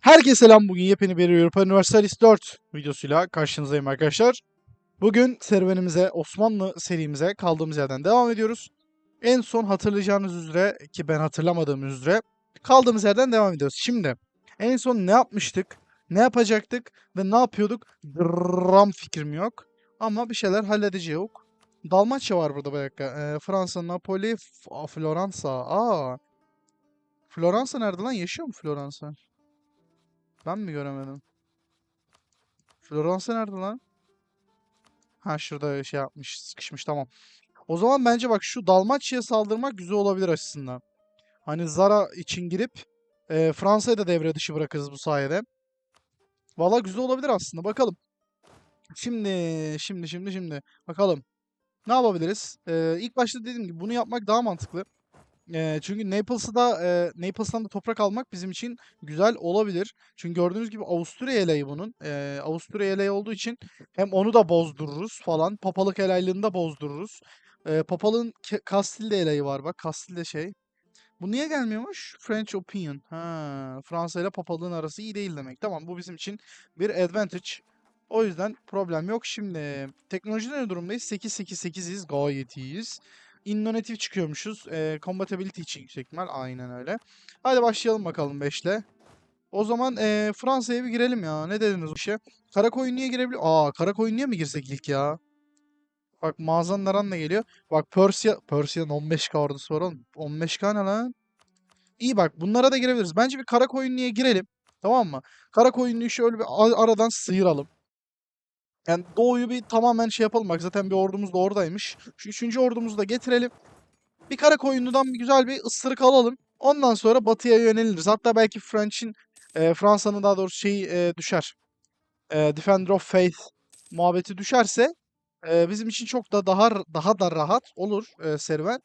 Herkese selam. Bugün yepyeni bir Europa Universalis 4 videosuyla karşınızdayım arkadaşlar. Bugün serüvenimize, Osmanlı serimize kaldığımız yerden devam ediyoruz. En son hatırlayacağınız üzere ki ben hatırlamadığım üzere kaldığımız yerden devam ediyoruz. Şimdi en son ne yapmıştık, ne yapacaktık ve ne yapıyorduk? Gram fikrim yok. Ama bir şeyler halledeceğiz. Dalmaçya var burada bir dakika. Ee, Fransa, Napoli, Floransa. Aa. Floransa nerede lan? Yaşıyor mu Floransa? Ben mi göremedim? Floransa nerede lan? Ha şurada şey yapmış, sıkışmış tamam. O zaman bence bak şu Dalmaçya'ya saldırmak güzel olabilir açısından. Hani Zara için girip e, Fransa'yı da devre dışı bırakırız bu sayede. Valla güzel olabilir aslında. Bakalım. Şimdi, şimdi, şimdi, şimdi. Bakalım. Ne yapabiliriz? Ee, ilk başta dediğim gibi bunu yapmak daha mantıklı. Ee, çünkü Naples'ı da e, Naples'tan da toprak almak bizim için güzel olabilir. Çünkü gördüğünüz gibi Avusturya eleği bunun. Ee, Avusturya eleği olduğu için hem onu da bozdururuz falan. Papalık eleğini de bozdururuz. Ee, Papalığın Kastil'de eleği var bak. Kastil'de şey. Bu niye gelmiyormuş? French Opinion. Ha, Fransa ile papalığın arası iyi değil demek. Tamam bu bizim için bir advantage. O yüzden problem yok. Şimdi teknolojide ne durumdayız? 8-8-8'iz. Gayet iyiyiz. Innovative çıkıyormuşuz. Ee, compatibility için yüksek ihtimal. Aynen öyle. Hadi başlayalım bakalım 5'le. O zaman ee, Fransa'ya bir girelim ya. Ne dediniz bu işe? Karakoyunlu'ya girebiliyor. Aa Karakoyunlu'ya mı girsek ilk ya? Bak mağazanın aran geliyor. Bak Persia. Persia'nın 15k ordusu var oğlum. 15k ne lan? İyi bak bunlara da girebiliriz. Bence bir Karakoyunlu'ya girelim. Tamam mı? Karakoyunlu'yu şöyle bir aradan sıyıralım. Yani doğuyu bir tamamen şey yapalım. Bak zaten bir ordumuz da oradaymış. Şu üçüncü ordumuzu da getirelim. Bir Karakoyunlu'dan bir güzel bir ısırık alalım. Ondan sonra batıya yöneliriz. Hatta belki French'in, e, Fransa'nın daha doğrusu şeyi e, düşer. E, Defender of Faith muhabbeti düşerse e, bizim için çok da daha daha da rahat olur e, serüven.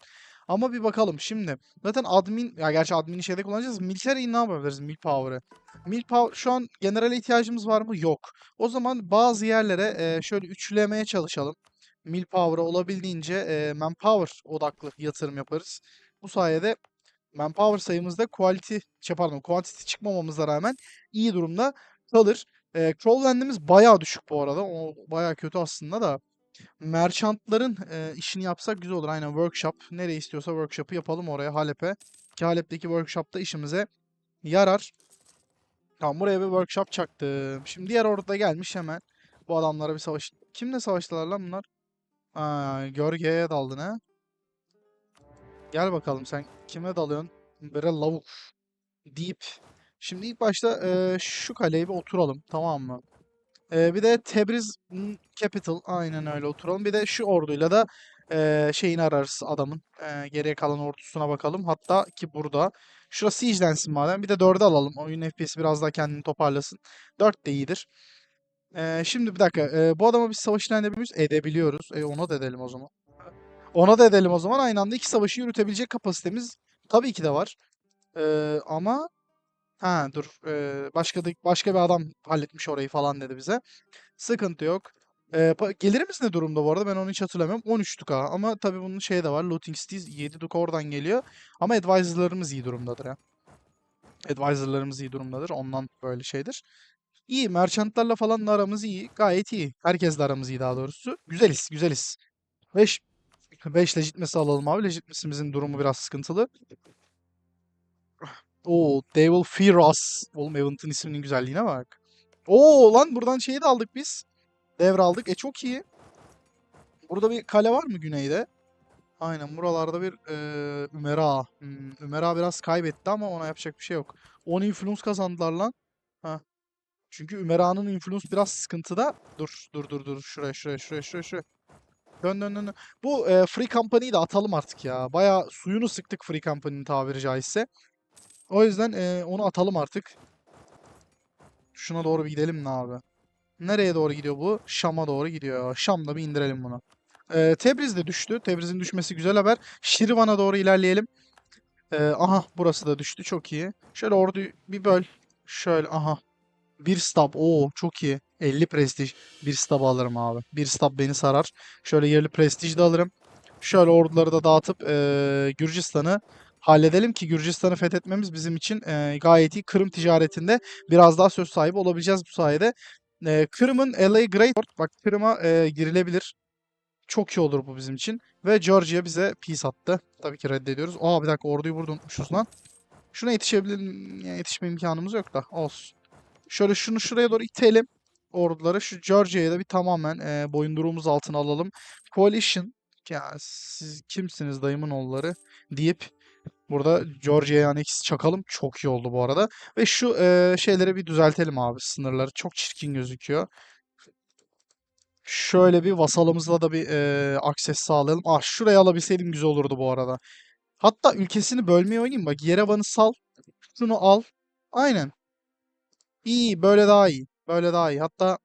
Ama bir bakalım şimdi. Zaten admin, ya gerçi admin'i şeyde kullanacağız. Military'i ne yapabiliriz? Millpower'ı. Millpower şu an generale ihtiyacımız var mı? Yok. O zaman bazı yerlere e, şöyle üçlemeye çalışalım. Millpower'a olabildiğince e, manpower odaklı yatırım yaparız. Bu sayede manpower sayımızda quality, şey pardon, quantity çıkmamamıza rağmen iyi durumda kalır. E, Crowland'imiz bayağı düşük bu arada. O bayağı kötü aslında da. Merchantların e, işini yapsak güzel olur. Aynen workshop. Nereye istiyorsa workshop'ı yapalım oraya Halep'e. Ki Halep'teki workshop'ta işimize yarar. Tamam buraya bir workshop çaktım. Şimdi diğer orada gelmiş hemen. Bu adamlara bir savaş. Kimle savaştılar lan bunlar? Aa, Görge'ye daldın ha. Gel bakalım sen kime dalıyorsun? Böyle lavuk. Deyip. Şimdi ilk başta e, şu kaleye bir oturalım tamam mı? E, bir de Tebriz Capital aynen öyle oturalım. Bir de şu orduyla da e, şeyini ararız adamın. E, geriye kalan ordusuna bakalım. Hatta ki burada. Şurası siege'lensin madem. Bir de 4'e alalım. Oyun FPS'i biraz daha kendini toparlasın. 4 de iyidir. E, şimdi bir dakika. E, bu adama bir savaş ilan edebiliyoruz. Edebiliyoruz. E, ona da edelim o zaman. Ona da edelim o zaman. Aynı anda iki savaşı yürütebilecek kapasitemiz tabii ki de var. E, ama ha dur. E, başka da, başka bir adam halletmiş orayı falan dedi bize. Sıkıntı yok. E, pa- gelirimiz ne durumda bu arada? Ben onu hiç hatırlamıyorum. 13'tük ha. Ama tabii bunun şey de var. Looting Cities 7'lik oradan geliyor. Ama advisor'larımız iyi durumdadır ya. Advisor'larımız iyi durumdadır. Ondan böyle şeydir. İyi. Merchantlarla falan da aramız iyi. Gayet iyi. Herkesle aramız iyi daha doğrusu. Güzeliz. Güzeliz. 5 5 legitmesi alalım abi. Legitmesimizin durumu biraz sıkıntılı. Oo, They will fear us. Oğlum Event'ın isminin güzelliğine bak. Oo lan buradan şeyi de aldık biz. Devraldık. E çok iyi. Burada bir kale var mı güneyde? Aynen buralarda bir eee Ümera. Hmm, Ümera biraz kaybetti ama ona yapacak bir şey yok. 10 influence kazandılar lan. Ha. Çünkü Ümera'nın influence biraz sıkıntıda. Dur dur dur dur. Şuraya şuraya şuraya şuraya şuraya. Dön dön dön. Bu eee, Free Company'yi de atalım artık ya. Bayağı suyunu sıktık Free Company'nin tabiri caizse. O yüzden eee, onu atalım artık. Şuna doğru bir gidelim mi abi? Nereye doğru gidiyor bu? Şam'a doğru gidiyor. Şam'da bir indirelim bunu. Ee, Tebriz de düştü. Tebriz'in düşmesi güzel haber. Şirvan'a doğru ilerleyelim. Ee, aha burası da düştü. Çok iyi. Şöyle orduyu bir böl. Şöyle aha. Bir stab. Oo çok iyi. 50 prestij. Bir stab alırım abi. Bir stab beni sarar. Şöyle yerli prestij de alırım. Şöyle orduları da dağıtıp ee, Gürcistan'ı halledelim ki Gürcistan'ı fethetmemiz bizim için e, gayet iyi. Kırım ticaretinde biraz daha söz sahibi olabileceğiz bu sayede. E, Kırım'ın LA Great bak Kırım'a e, girilebilir. Çok iyi olur bu bizim için. Ve Georgia bize peace attı. Tabii ki reddediyoruz. Aa bir dakika orduyu burada unutmuşuz lan. Şuna yetişebilir yani yetişme imkanımız yok da olsun. Şöyle şunu şuraya doğru itelim orduları. Şu Georgia'ya da bir tamamen e, boyunduruğumuz altına alalım. Coalition ya siz kimsiniz dayımın oğulları deyip burada Georgia'ya annex çakalım. Çok iyi oldu bu arada. Ve şu e, şeyleri bir düzeltelim abi sınırları. Çok çirkin gözüküyor. Şöyle bir vasalımızla da bir e, akses sağlayalım. Ah şurayı alabilseydim güzel olurdu bu arada. Hatta ülkesini bölmeye oynayayım. Bak Yerevan'ı sal. Şunu al. Aynen. İyi böyle daha iyi. Böyle daha iyi. Hatta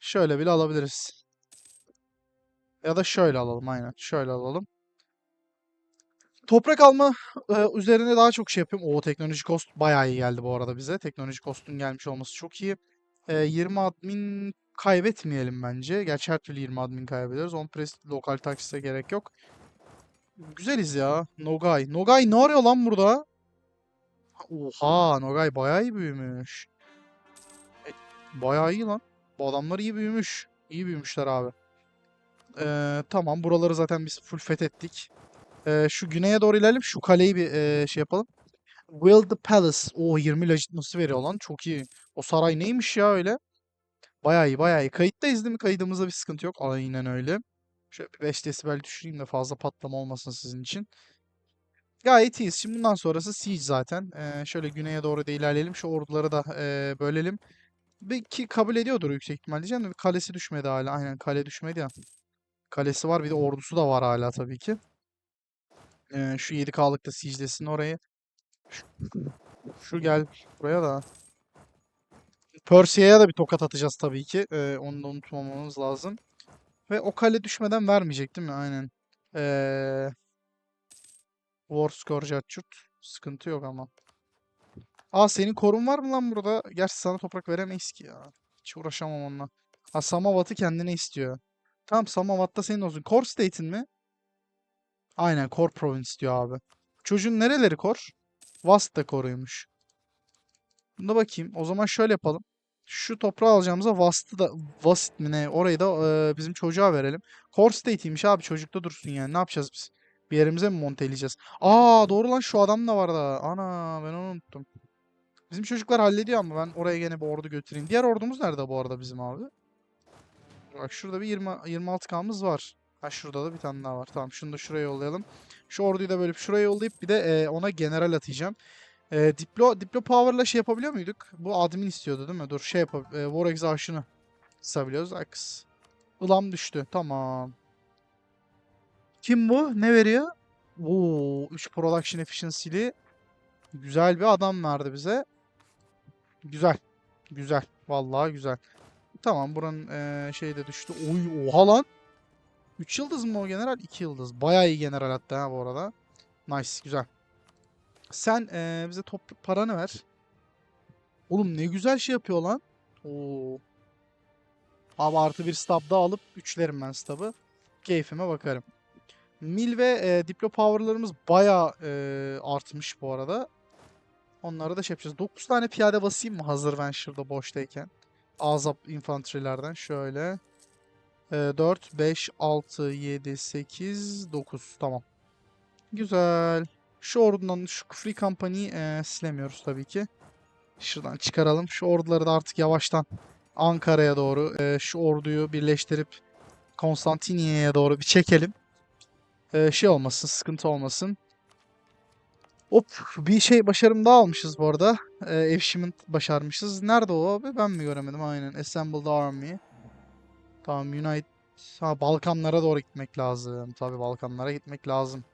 şöyle bile alabiliriz. Ya da şöyle alalım aynen. Şöyle alalım. Toprak alma e, üzerine daha çok şey yapıyorum. O teknoloji cost bayağı iyi geldi bu arada bize. Teknoloji cost'un gelmiş olması çok iyi. E, 20 admin kaybetmeyelim bence. Gerçi her türlü 20 admin kaybederiz. On press lokal taksite gerek yok. Güzeliz ya. Nogay. Nogay ne arıyor lan burada? Oha Nogay bayağı iyi büyümüş. E, bayağı iyi lan. Bu adamlar iyi büyümüş. İyi büyümüşler abi. Ee, tamam buraları zaten biz full fethettik. Ee, şu güneye doğru ilerleyelim. Şu kaleyi bir ee, şey yapalım. Build the Palace. O 20 legitimacy veriyor lan. Çok iyi. O saray neymiş ya öyle? Bayağı iyi bayağı iyi. Kayıttayız değil mi? Kaydımızda bir sıkıntı yok. Aynen öyle. Şöyle bir 5 desibel düşüreyim de fazla patlama olmasın sizin için. Gayet iyiyiz. Şimdi bundan sonrası siege zaten. Ee, şöyle güneye doğru da ilerleyelim. Şu orduları da ee, bölelim. Bir ki kabul ediyordur yüksek ihtimalle. diyeceğim kalesi düşmedi hala. Aynen kale düşmedi ya. Kalesi var bir de ordusu da var hala tabii ki. Ee, şu 7K'lık da siege'lesin orayı. Şu, şu gel buraya da. Persia'ya da bir tokat atacağız tabii ki. Ee, onu da unutmamamız lazım. Ve o kale düşmeden vermeyecek değil mi? Aynen. Ee, War Archut. Sıkıntı yok ama. Aa senin korun var mı lan burada? Gerçi sana toprak veremeyiz ki ya. Hiç uğraşamam onunla. Ha Samavat'ı kendine istiyor. Tamam Samavat'ta senin olsun. Core State'in mi? Aynen Core Province diyor abi. Çocuğun nereleri Core? Vast da Core'uymuş. Buna bakayım. O zaman şöyle yapalım. Şu toprağı alacağımıza Vast'ı da Vast mi ne? Orayı da e, bizim çocuğa verelim. Core State'iymiş abi. Çocukta dursun yani. Ne yapacağız biz? Bir yerimize mi monteleyeceğiz? Aa doğru lan şu adam da var da. Ana ben onu unuttum. Bizim çocuklar hallediyor ama ben oraya gene bir ordu götüreyim. Diğer ordumuz nerede bu arada bizim abi? Bak şurada bir 20 26K'mız var. Ha şurada da bir tane daha var. Tamam şunu da şuraya yollayalım. Şu orduyu da böyle şuraya yollayıp bir de e, ona general atacağım. E, Diplo, Diplo Power'la şey yapabiliyor muyduk? Bu admin istiyordu değil mi? Dur şey yapalım. E, War Exhaustion'ı kısabiliyoruz. Aks. Ilam düştü. Tamam. Kim bu? Ne veriyor? Oo, 3 Production Efficiency'li güzel bir adam verdi bize. Güzel. Güzel. Vallahi güzel. Tamam buranın eee şeyi de düştü. Oy oha lan. 3 yıldız mı o general? 2 yıldız. Bayağı iyi general hatta ha bu arada. Nice güzel. Sen eee, bize top paranı ver. Oğlum ne güzel şey yapıyor lan. Oo. Abi artı bir stab daha alıp üçlerim ben stabı. Keyfime bakarım. Mil ve eee, Diplo power'larımız bayağı eee, artmış bu arada. Onları da şey yapacağız. 9 tane piyade basayım mı hazır ben şurada boştayken? Azap infantry'lerden şöyle. Ee, 4, 5, 6, 7, 8, 9. Tamam. Güzel. Şu ordundan şu Free Company'yi e, silemiyoruz tabii ki. Şuradan çıkaralım. Şu orduları da artık yavaştan Ankara'ya doğru e, şu orduyu birleştirip Konstantiniye'ye doğru bir çekelim. E, şey olmasın, sıkıntı olmasın. Hop bir şey başarım daha almışız bu arada. Ee, Achievement başarmışız. Nerede o abi? Ben mi göremedim? Aynen. Assembled Army. Tamam Unite. Ha Balkanlara doğru gitmek lazım. Tabii Balkanlara gitmek lazım.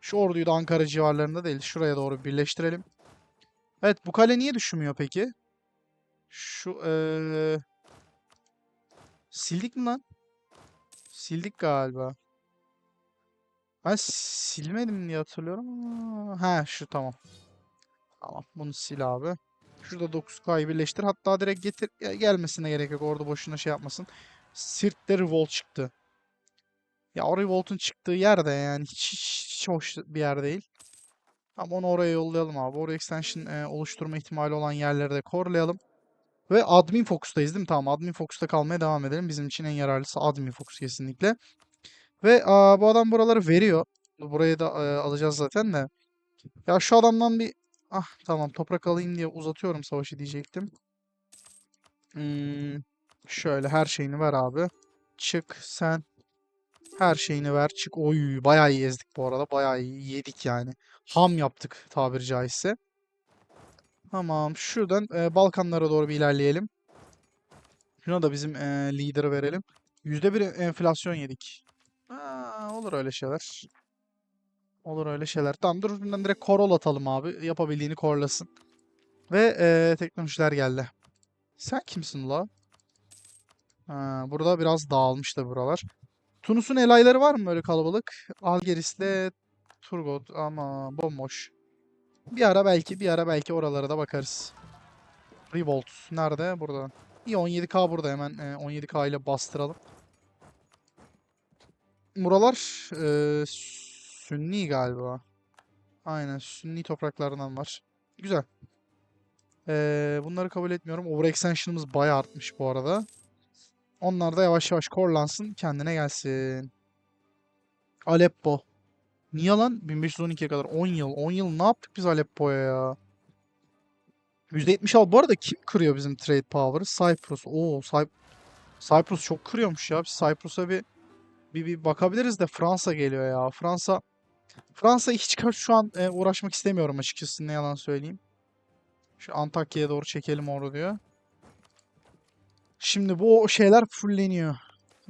Şu orduyu da Ankara civarlarında değil. Şuraya doğru birleştirelim. Evet bu kale niye düşmüyor peki? Şu eee... Sildik mi lan? Sildik galiba. Ben silmedim diye hatırlıyorum. Ha şu tamam. Tamam bunu sil abi. Şurada 9K'yı birleştir. Hatta direkt getir. Gelmesine gerek yok. Orada boşuna şey yapmasın. Sirt'te Revolt çıktı. Ya o Revolt'un çıktığı yerde yani hiç, hiç, hiç hoş bir yer değil. Ama onu oraya yollayalım abi. Oraya extension e, oluşturma ihtimali olan yerleri de korlayalım. Ve admin focus'tayız değil mi? Tamam admin focus'ta kalmaya devam edelim. Bizim için en yararlısı admin focus kesinlikle. Ve aa, bu adam buraları veriyor. Burayı da e, alacağız zaten de. Ya şu adamdan bir... Ah tamam toprak alayım diye uzatıyorum savaşı diyecektim. Hmm, şöyle her şeyini ver abi. Çık sen. Her şeyini ver. Çık. Oy bayağı iyi ezdik bu arada. Bayağı yedik yani. Ham yaptık tabiri caizse. Tamam. Şuradan e, Balkanlara doğru bir ilerleyelim. Şuna da bizim e, lideri verelim. %1 enflasyon yedik. Aa, olur öyle şeyler. Olur öyle şeyler. Tamam dur buradan direkt korol atalım abi. Yapabildiğini korlasın. Ve e, teknolojiler geldi. Sen kimsin la? Ha, burada biraz dağılmış da buralar. Tunus'un elayları var mı böyle kalabalık? Algeris'le Turgot ama bomboş. Bir ara belki, bir ara belki oralara da bakarız. Revolt nerede? Burada. İyi 17k burada hemen e, 17k ile bastıralım. Buralar e, Sünni galiba. Aynen Sünni topraklarından var. Güzel. E, bunları kabul etmiyorum. Overextension'ımız bayağı artmış bu arada. Onlar da yavaş yavaş korlansın, kendine gelsin. Aleppo. Niye lan? 1512'ye kadar 10 yıl. 10 yıl ne yaptık biz Aleppo'ya ya? %76. Bu arada kim kırıyor bizim trade power'ı? Cyprus. Oo, Cy Cyprus çok kırıyormuş ya. Cyprus'a bir, bir bir bakabiliriz de Fransa geliyor ya. Fransa Fransa hiç şu an e, uğraşmak istemiyorum açıkçası ne yalan söyleyeyim. Şu Antakya'ya doğru çekelim orada diyor. Şimdi bu şeyler fulleniyor.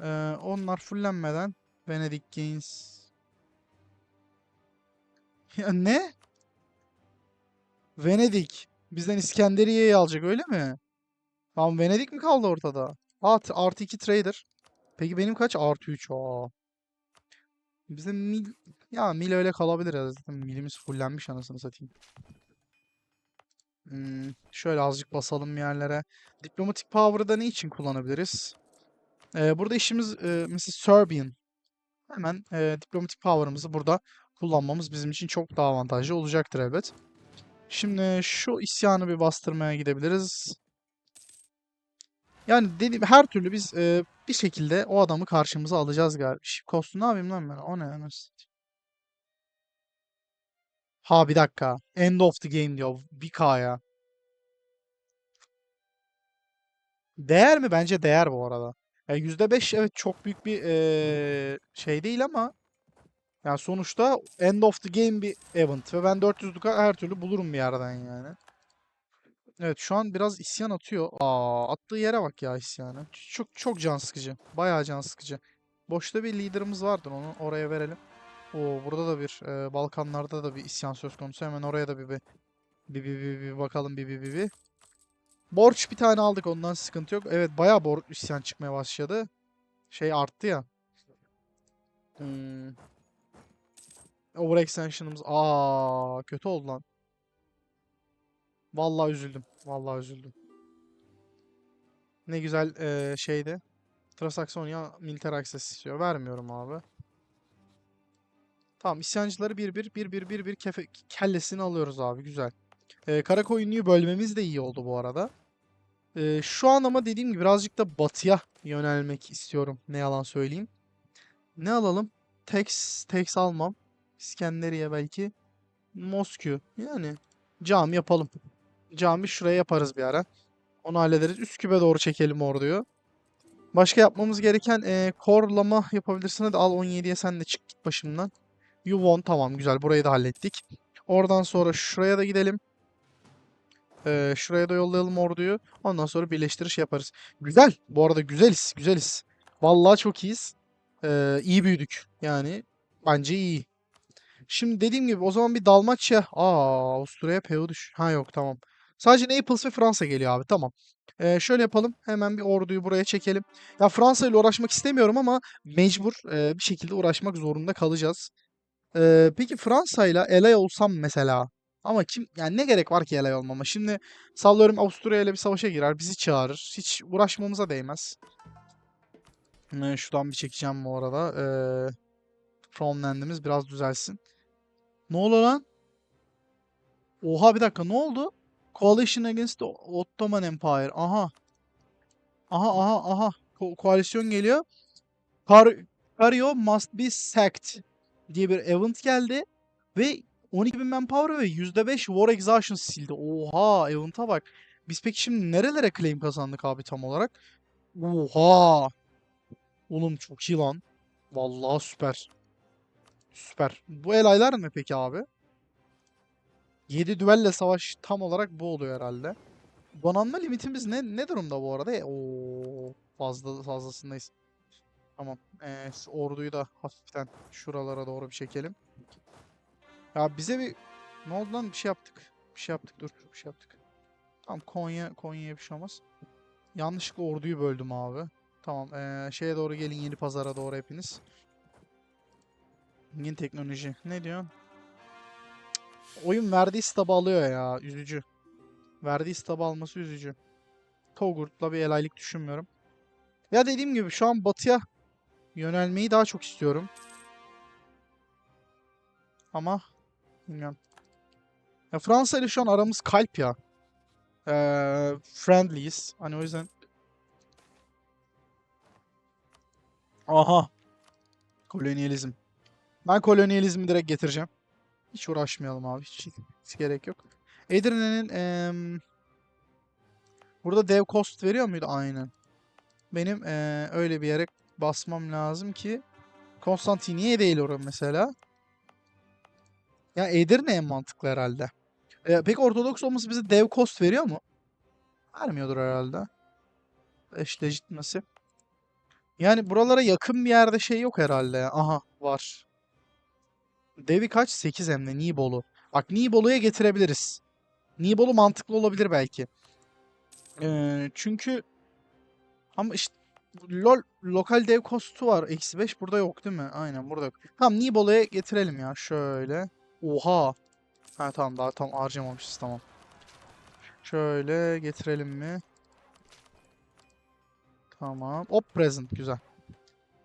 Ee, onlar fullenmeden Venedik Gains. Ya ne? Venedik. Bizden İskenderiye'yi alacak öyle mi? Tamam Venedik mi kaldı ortada? At, artı 2 trader. Peki benim kaç? Artı 3. Aa. Bize mil... Ya mil öyle kalabilir. Zaten milimiz fullenmiş anasını satayım. Hmm, şöyle azıcık basalım yerlere. Diplomatik power'ı da ne için kullanabiliriz? Ee, burada işimiz e, mesela Serbian. Hemen e, diplomatik power'ımızı burada kullanmamız bizim için çok daha avantajlı olacaktır elbet. Şimdi şu isyanı bir bastırmaya gidebiliriz. Yani dediğim her türlü biz e, bir şekilde o adamı karşımıza alacağız galiba. Kostu ne yapayım lan ben? O ne? Nasıl? Ha bir dakika. End of the game diyor. 1K'ya. Değer mi? Bence değer bu arada. Yani %5 evet çok büyük bir eee, şey değil ama yani sonuçta end of the game bir event ve ben 400'lük her türlü bulurum bir yerden yani. Evet şu an biraz isyan atıyor. Aa attığı yere bak ya isyanı. Çok çok can sıkıcı. Bayağı can sıkıcı. Boşta bir liderimiz vardır onu oraya verelim. Oo burada da bir e, Balkanlarda da bir isyan söz konusu. Hemen oraya da bir bir bir, bir, bir, bir bakalım bir bir bir bir. Borç bir tane aldık ondan sıkıntı yok. Evet bayağı borç isyan çıkmaya başladı. Şey arttı ya. Hmm. Overextension'ımız aa kötü oldu lan. Vallahi üzüldüm. Vallahi üzüldüm. Ne güzel e, şeydi. Transaksonya militer access istiyor. Vermiyorum abi. Tamam isyancıları bir bir bir bir bir bir kefe, kellesini alıyoruz abi güzel. Ee, Karakoyunlu'yu bölmemiz de iyi oldu bu arada. Ee, şu an ama dediğim gibi birazcık da batıya yönelmek istiyorum. Ne yalan söyleyeyim. Ne alalım? Tex, Tex almam. İskenderiye belki. Moskü. Yani cami yapalım. Cami şuraya yaparız bir ara. Onu hallederiz. Üsküp'e doğru çekelim orduyu. Başka yapmamız gereken e, korlama yapabilirsin. Hadi al 17'ye sen de çık git başımdan. You won. Tamam güzel. Burayı da hallettik. Oradan sonra şuraya da gidelim. Ee, şuraya da yollayalım orduyu. Ondan sonra birleştiriş yaparız. Güzel. Bu arada güzeliz. Güzeliz. Vallahi çok iyiyiz. Ee, iyi büyüdük. Yani bence iyi. Şimdi dediğim gibi o zaman bir Dalmaçya. Aa Avusturya'ya PO düş. Ha yok tamam. Sadece Naples ve Fransa geliyor abi. Tamam. Ee, şöyle yapalım. Hemen bir orduyu buraya çekelim. Ya Fransa ile uğraşmak istemiyorum ama mecbur e, bir şekilde uğraşmak zorunda kalacağız. Ee, peki Fransa ile elay olsam mesela ama kim yani ne gerek var ki elay olmama? Şimdi sallıyorum Avusturya ile bir savaşa girer, bizi çağırır. Hiç uğraşmamıza değmez. Ee, şuradan bir çekeceğim bu arada. Ee, Frontland'imiz biraz düzelsin. Ne oluyor lan? Oha bir dakika ne oldu? Coalition against the Ottoman Empire. Aha. Aha aha aha. Ko- koalisyon geliyor. Kar Cario must be sacked diye bir event geldi. Ve 12.000 manpower ve %5 war exhaustion sildi. Oha event'a bak. Biz peki şimdi nerelere claim kazandık abi tam olarak? Oha. Oğlum çok iyi lan. Vallahi süper. Süper. Bu elaylar ne peki abi? 7 düelle savaş tam olarak bu oluyor herhalde. Donanma limitimiz ne ne durumda bu arada? E, Oo, fazla fazlasındayız. Tamam. Ee, orduyu da hafiften şuralara doğru bir çekelim. Ya bize bir ne oldu lan? Bir şey yaptık. Bir şey yaptık. Dur, bir şey yaptık. Tamam Konya Konya'ya bir şey olmaz. Yanlışlıkla orduyu böldüm abi. Tamam. Ee, şeye doğru gelin yeni pazara doğru hepiniz. Yeni teknoloji. Ne diyorsun? Oyun verdiği stabı alıyor ya. Üzücü. Verdiği stabı alması üzücü. Togurt'la bir elaylık düşünmüyorum. Ya dediğim gibi şu an batıya yönelmeyi daha çok istiyorum. Ama bilmiyorum. Ya Fransa ile şu an aramız kalp ya. Ee, friendliyiz. Hani o yüzden. Aha. Kolonyalizm. Ben kolonyalizmi direkt getireceğim. Hiç uğraşmayalım abi. Hiç, hiç gerek yok. Edirne'nin em, burada dev cost veriyor muydu? Aynen. Benim eee, öyle bir yere basmam lazım ki Konstantiniye değil orası mesela. Ya Edirne en mantıklı herhalde. E, peki Ortodoks olması bize dev cost veriyor mu? Vermiyordur herhalde. Eş legitmasi. Yani buralara yakın bir yerde şey yok herhalde. Aha var. Devi kaç? 8 hem de Nibolu. Bak Nibolu'ya getirebiliriz. Nibolu mantıklı olabilir belki. Ee, çünkü ama işte lol lokal dev cost'u var. Eksi 5 burada yok değil mi? Aynen burada yok. Tamam Nibolu'ya getirelim ya. Şöyle. Oha. Ha tamam daha tam harcamamışız tamam. Şöyle getirelim mi? Tamam. Hop present güzel.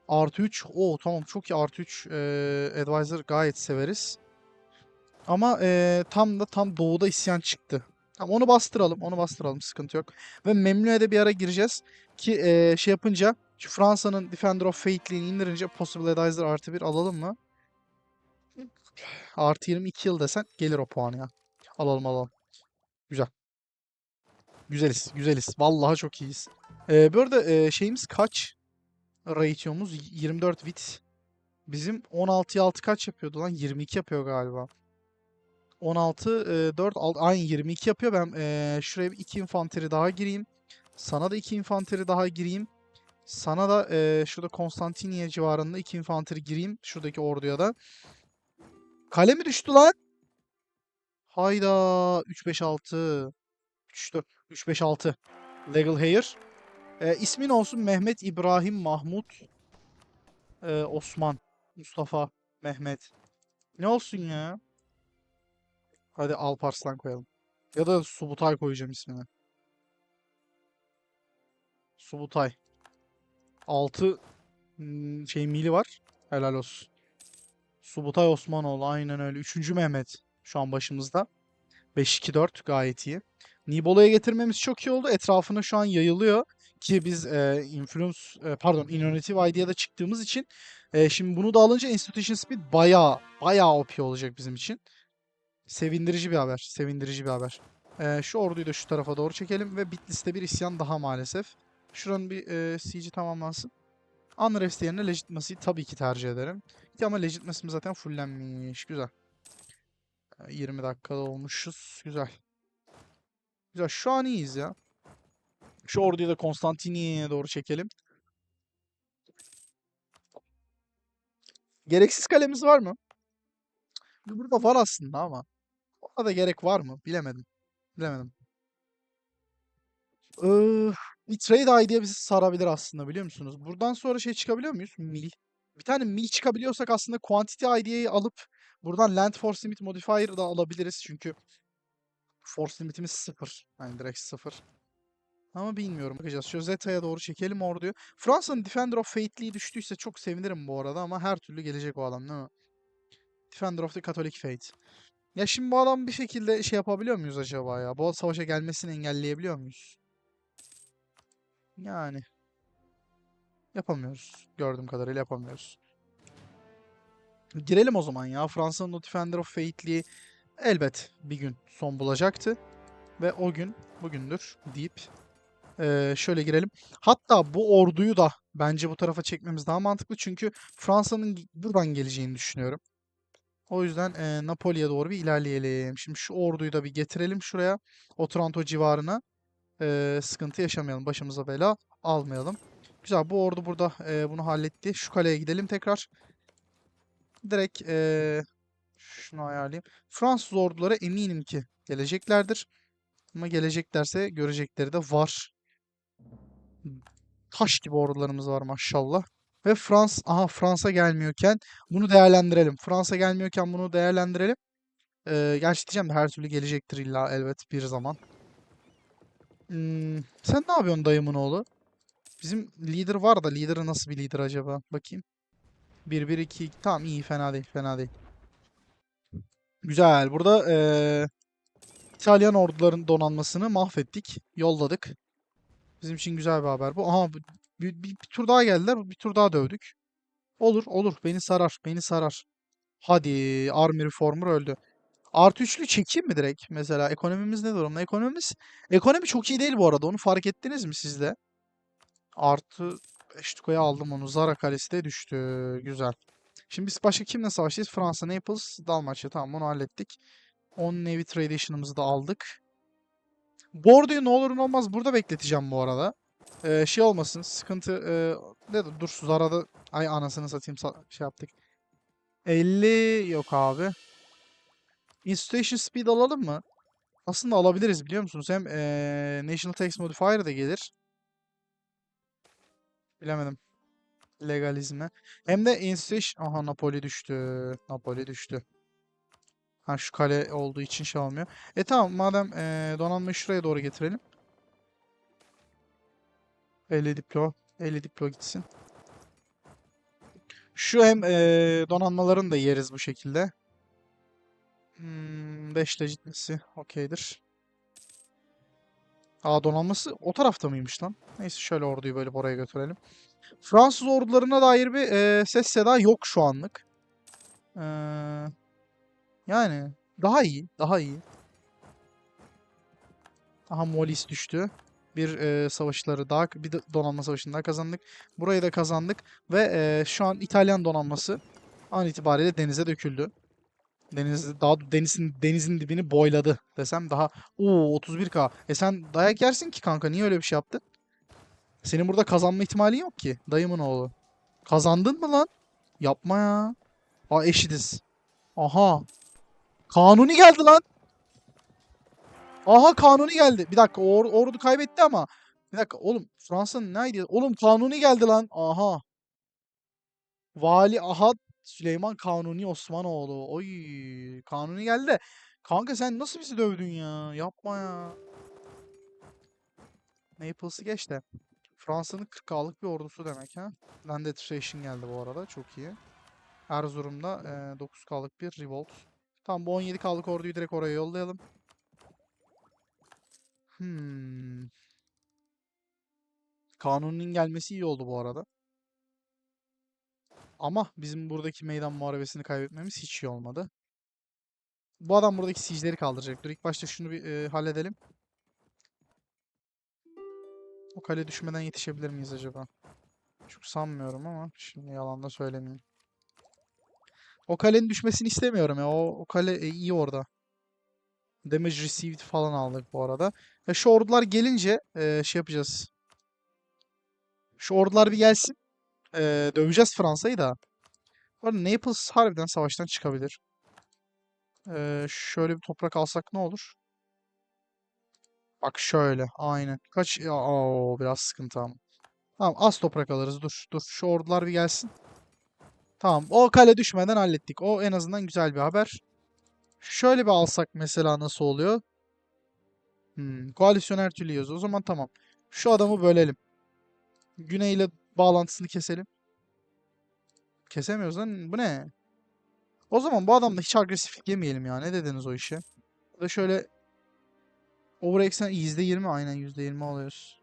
Artı 3. Oo tamam çok iyi artı 3 eee, advisor gayet severiz. Ama eee, tam da tam doğuda isyan çıktı. Tamam onu bastıralım. Onu bastıralım. Sıkıntı yok. Ve Memlü'ye de bir ara gireceğiz. Ki eee, şey yapınca şu Fransa'nın Defender of Fate'liğini indirince Possible Advisor artı 1 alalım mı? Artı 22 yıl desen gelir o puan ya. Alalım alalım. Güzel. Güzeliz. Güzeliz. Vallahi çok iyiyiz. Eee bu arada eee, şeyimiz kaç? Ratio'muz 24 wit. Bizim 16'ya 6 kaç yapıyordu lan? 22 yapıyor galiba. 16, e, 4, alt, aynı 22 yapıyor. Ben e, şuraya bir 2 infanteri daha gireyim. Sana da 2 infanteri daha gireyim. Sana da e, şurada Konstantiniye civarında 2 infanteri gireyim. Şuradaki orduya da. Kale mi düştü lan? Hayda. 3, 5, 6. 3, 4, 3, 5, 6. Legal Hair. E, ismin olsun Mehmet İbrahim Mahmut e, Osman Mustafa Mehmet. Ne olsun ya? Hadi Alparslan koyalım. Ya da Subutay koyacağım ismini. Subutay. 6 şey mili var. Helal olsun. Subutay Osmanoğlu aynen öyle. 3. Mehmet şu an başımızda. 5-2-4 gayet iyi. Nibolu'ya getirmemiz çok iyi oldu. Etrafına şu an yayılıyor. Ki biz e, influence e, pardon innovative idea'da çıktığımız için e, şimdi bunu da alınca institution speed bayağı bayağı OP olacak bizim için. Sevindirici bir haber. Sevindirici bir haber. Ee, şu orduyu da şu tarafa doğru çekelim ve Bitlis'te bir isyan daha maalesef. Şuranın bir e, siege'i tamamlansın. Unrest yerine Legitimacy'yi tabii ki tercih ederim. Ki ama Legitimacy'm zaten fullenmiş. Güzel. Ee, 20 dakikada olmuşuz. Güzel. Güzel. Şu an iyiyiz ya. Şu orduyu da Konstantiniye'ye doğru çekelim. Gereksiz kalemiz var mı? Burada var aslında ama. Ona da gerek var mı? Bilemedim. Bilemedim. Ee, bir trade idea bizi sarabilir aslında biliyor musunuz? Buradan sonra şey çıkabiliyor muyuz? Mil. Bir tane mil çıkabiliyorsak aslında quantity idea'yı alıp buradan land force limit modifier da alabiliriz çünkü force limitimiz sıfır. Yani direkt sıfır. Ama bilmiyorum. Bakacağız. Şu Zeta'ya doğru çekelim orduyu. Fransa'nın Defender of Fate'liği düştüyse çok sevinirim bu arada ama her türlü gelecek o adam değil mi? Defender of the Catholic Faith. Ya şimdi bu adam bir şekilde şey yapabiliyor muyuz acaba ya? Bu savaşa gelmesini engelleyebiliyor muyuz? Yani yapamıyoruz. Gördüğüm kadarıyla yapamıyoruz. Girelim o zaman ya. Fransa'nın o Defender of Fate'liği elbet bir gün son bulacaktı. Ve o gün bugündür deyip eee, şöyle girelim. Hatta bu orduyu da bence bu tarafa çekmemiz daha mantıklı. Çünkü Fransa'nın buradan geleceğini düşünüyorum. O yüzden eee Napoli'ye doğru bir ilerleyelim. Şimdi şu orduyu da bir getirelim şuraya. Otranto civarına. Eee, sıkıntı yaşamayalım. Başımıza bela almayalım. Güzel. Bu ordu burada eee, bunu halletti. Şu kaleye gidelim tekrar. Direkt eee, şunu ayarlayayım. Fransız orduları eminim ki geleceklerdir. Ama geleceklerse görecekleri de var. Taş gibi ordularımız var maşallah. Ve Frans, aha Fransa gelmiyorken bunu değerlendirelim. Fransa gelmiyorken bunu değerlendirelim. Ee, gerçi diyeceğim de her türlü gelecektir illa elbet bir zaman. Hmm, sen ne yapıyorsun dayımın oğlu? Bizim lider var da lideri nasıl bir lider acaba? Bakayım. 1 1 2 tamam iyi fena değil fena değil. Güzel. Burada eee, İtalyan orduların donanmasını mahvettik. Yolladık. Bizim için güzel bir haber bu. Aha bir, bir, bir tur daha geldiler. Bir tur daha dövdük. Olur olur. Beni sarar. Beni sarar. Hadi. Army Reformer öldü. Artı üçlü çekeyim mi direkt? Mesela ekonomimiz ne durumda? Ekonomimiz ekonomi çok iyi değil bu arada. Onu fark ettiniz mi siz de? Artı 5 Tuko'ya aldım onu. Zara Kalesi de düştü. Güzel. Şimdi biz başka kimle savaşacağız? Fransa, Naples, Dalmaçya. Tamam onu hallettik. 10 Navy Tradition'ımızı da aldık. Bu orduyu ne olur ne olmaz burada bekleteceğim bu arada. Ee, şey olmasın. Sıkıntı. E, ne de- dur Zara'da. Ay anasını satayım sa- şey yaptık. 50 yok abi. Institution Speed alalım mı? Aslında alabiliriz biliyor musunuz? Hem eee, National Tax Modifier de gelir. Bilemedim. Legalizme. Hem de Institution... Aha Napoli düştü. Napoli düştü. Ha şu kale olduğu için şey olmuyor. E tamam madem eee donanmayı şuraya doğru getirelim. 50 diplo. 50 diplo gitsin. Şu hem eee donanmaların da yeriz bu şekilde. Hmm, 5 legitmesi okeydir. Aa donanması o tarafta mıymış lan? Neyse şöyle orduyu böyle oraya götürelim. Fransız ordularına dair bir eee, ses seda yok şu anlık. Eee, yani daha iyi, daha iyi. Aha Molis düştü. Bir eee, savaşları daha, bir donanma savaşını daha kazandık. Burayı da kazandık ve eee, şu an İtalyan donanması an itibariyle denize döküldü. Deniz daha denizin denizin dibini boyladı desem daha Oo 31k. E sen dayak yersin ki kanka niye öyle bir şey yaptın? Senin burada kazanma ihtimalin yok ki. Dayımın oğlu. Kazandın mı lan? Yapma ya. Aa eşitiz. Aha. Kanuni geldi lan. Aha Kanuni geldi. Bir dakika or ordu kaybetti ama. Bir dakika oğlum Fransa'nın neydi? Oğlum Kanuni geldi lan. Aha. Vali Ahad Süleyman Kanuni Osmanoğlu. Oy Kanuni geldi de. Kanka sen nasıl bizi dövdün ya? Yapma ya. Naples'ı geç de. Fransa'nın 40K'lık bir ordusu demek ha. Landed geldi bu arada. Çok iyi. Erzurum'da eee 9K'lık bir revolt. Tamam bu 17K'lık orduyu direkt oraya yollayalım. Hmm. Kanuni'nin gelmesi iyi oldu bu arada. Ama bizim buradaki meydan muharebesini kaybetmemiz hiç iyi olmadı. Bu adam buradaki siege'leri kaldıracak. Dur ilk başta şunu bir eee, halledelim. O kale düşmeden yetişebilir miyiz acaba? Çok sanmıyorum ama şimdi yalan da söylemeyeyim. O kalenin düşmesini istemiyorum ya. O, o kale e, iyi orada. Damage received falan aldık bu arada. Ya şu ordular gelince e, şey yapacağız. Şu ordular bir gelsin. E, döveceğiz Fransa'yı da. Bu arada Naples harbiden savaştan çıkabilir. E, şöyle bir toprak alsak ne olur? Bak şöyle. Aynen. Kaç? Oo, biraz sıkıntı ama. Tamam az toprak alırız. Dur. Dur. Şu ordular bir gelsin. Tamam. O kale düşmeden hallettik. O en azından güzel bir haber. Şöyle bir alsak mesela nasıl oluyor? Hmm, koalisyon her türlü yiyoruz. O zaman tamam. Şu adamı bölelim. Güneyle bağlantısını keselim. Kesemiyoruz lan. Bu ne? O zaman bu adamla hiç agresiflik yemeyelim ya. Ne dediniz o işe? Da şöyle overex'ten %20 aynen %20 alıyoruz.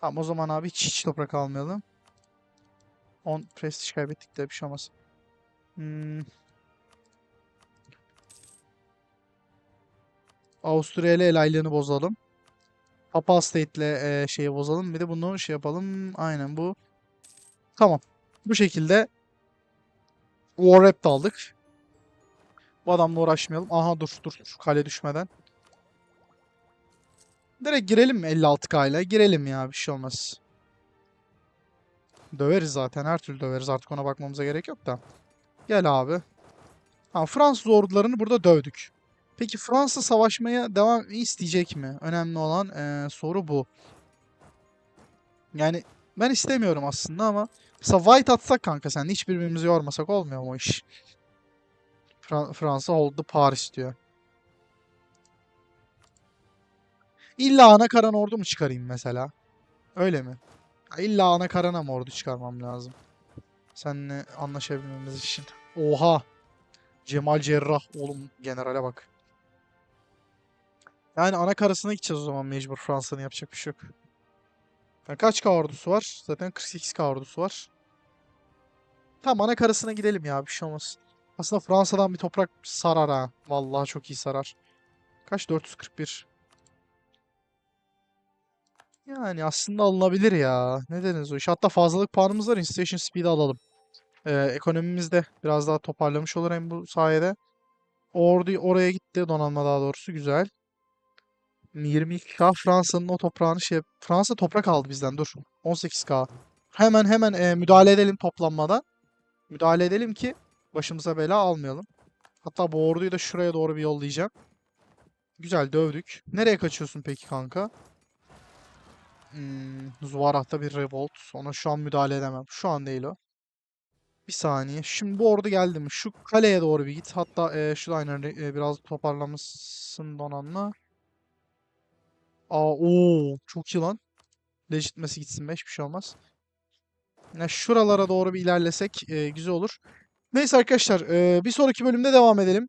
Tamam o zaman abi hiç, hiç toprak almayalım. 10 prestij kaybettik de bir şey olmaz. Hmm. Avusturya ile el aylığını bozalım. Papal State ile e, şeyi bozalım. Bir de bunu şey yapalım. Aynen bu. Tamam. Bu şekilde War Rap de aldık. Bu adamla uğraşmayalım. Aha dur dur şu kale düşmeden. Direkt girelim mi 56k ile? Girelim ya bir şey olmaz. Döveriz zaten her türlü döveriz artık ona bakmamıza gerek yok da. Gel abi. Ha, Fransız ordularını burada dövdük. Peki Fransa savaşmaya devam isteyecek mi? Önemli olan eee, soru bu. Yani ben istemiyorum aslında ama mesela White atsak kanka sen hiç birbirimizi yormasak olmuyor mu iş? Fra- Fransa the Paris diyor. İlla ana karan ordu mu çıkarayım mesela? Öyle mi? İlla ana karana mı ordu çıkarmam lazım? Seninle anlaşabilmemiz için. Oha! Cemal Cerrah. Oğlum generale bak. Yani ana karasına gideceğiz o zaman mecbur Fransa'nın yapacak bir şey yok. Ya kaç K var? Zaten 48 K var. Tamam ana karasına gidelim ya bir şey olmaz. Aslında Fransa'dan bir toprak sarar ha. Vallahi çok iyi sarar. Kaç? 441. Yani aslında alınabilir ya. Ne dediniz o iş? Hatta fazlalık puanımız var. Instation Speed'i alalım. Ee, ekonomimiz de biraz daha toparlamış olur hem bu sayede. Ordu oraya gitti donanma daha doğrusu. Güzel. 22K Fransa'nın o toprağını şey... Fransa toprak aldı bizden dur. 18K. Hemen hemen e, müdahale edelim toplanmadan. Müdahale edelim ki başımıza bela almayalım. Hatta bu orduyu da şuraya doğru bir yollayacağım. Güzel dövdük. Nereye kaçıyorsun peki kanka? Hmm, Zuvarah'ta bir revolt. Ona şu an müdahale edemem. Şu an değil o. Bir saniye. Şimdi bu ordu geldi mi? Şu kaleye doğru bir git. Hatta e, şu da aynen e, biraz toparlamışsın donanma. Aa, oo, çok iyi lan. Legitmesi gitsin be, hiçbir şey olmaz. Ya şuralara doğru bir ilerlesek e, güzel olur. Neyse arkadaşlar, e, bir sonraki bölümde devam edelim.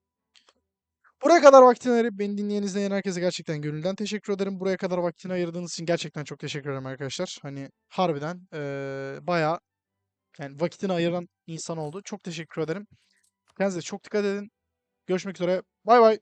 Buraya kadar vaktini ayırıp beni dinleyen, izleyen herkese gerçekten gönülden teşekkür ederim. Buraya kadar vaktini ayırdığınız için gerçekten çok teşekkür ederim arkadaşlar. Hani harbiden e, bayağı yani vakitini ayıran insan oldu. Çok teşekkür ederim. Kendinize çok dikkat edin. Görüşmek üzere. Bay bay.